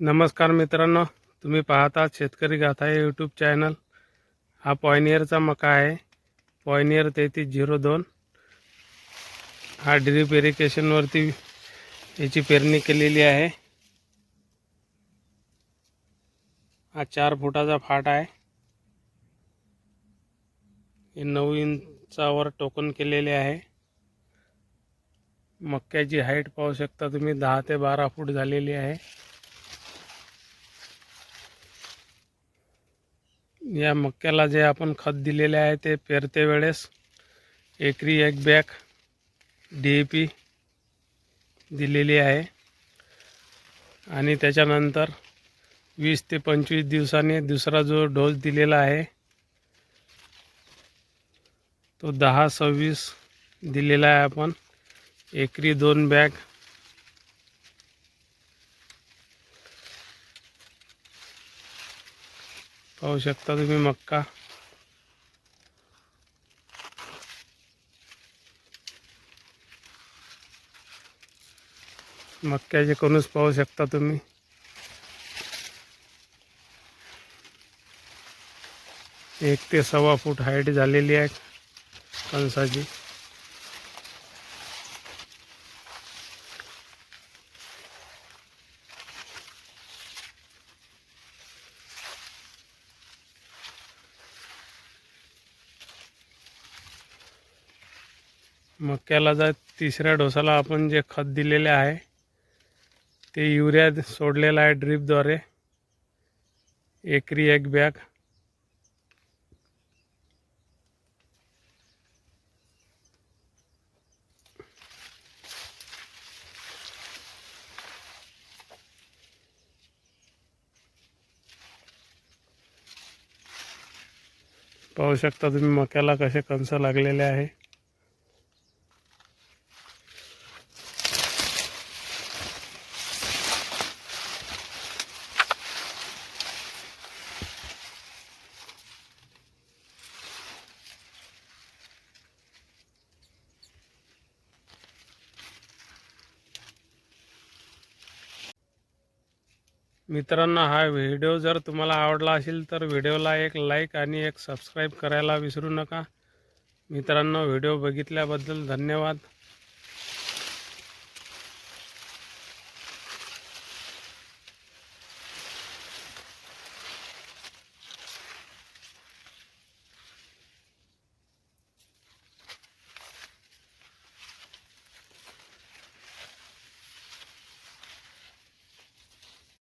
नमस्कार मित्रांनो तुम्ही पाहतात शेतकरी गाथा हे यूट्यूब चॅनल हा पॉयनियरचा मका आहे. पॉयनियर तेहतीस झिरो दोन. हा ड्रीप इरिगेशनवरती याची पेरणी केलेली आहे. हा चार फुटाचा फाट आहे. हे नऊ इंचावर टोकन केलेले आहे. मक्याची हाईट पाहू शकता तुम्ही दहा ते बारा फूट झालेली आहे. या मक्याला जे आपण खत दिलेले आहे ते पेरते वेळेस. एकरी एक बॅग डी ए पी दिलेली आहे. आणि त्याच्यानंतर वीस ते पंचवीस दिवसांनी दुसरा जो डोस दिलेला आहे तो दहा सव्वीस दिलेला आहे आपण. एकरी दोन बॅग पाहू शकता तुम्ही मक्का. मक्क्याचे कणूस पाहू शकता तुम्ही. एक ते सव्वा फूट हाईट झालेली आहे कणसाची. मक्याला जर तिसऱ्या डोसाला आपण जे खत दिलेले आहे ते युरिया सोडलेलं आहे ड्रीपद्वारे. एकरी एक बॅग. पाहू शकता तुम्ही मक्याला कसे कंस लागलेले आहे. मित्रांनो हा व्हिडिओ जर तुम्हाला आवडला असेल तर व्हिडिओला एक लाईक आणि एक सबस्क्राईब करायला विसरू नका. मित्रांनो व्हिडिओ बघितल्याबद्दल धन्यवाद.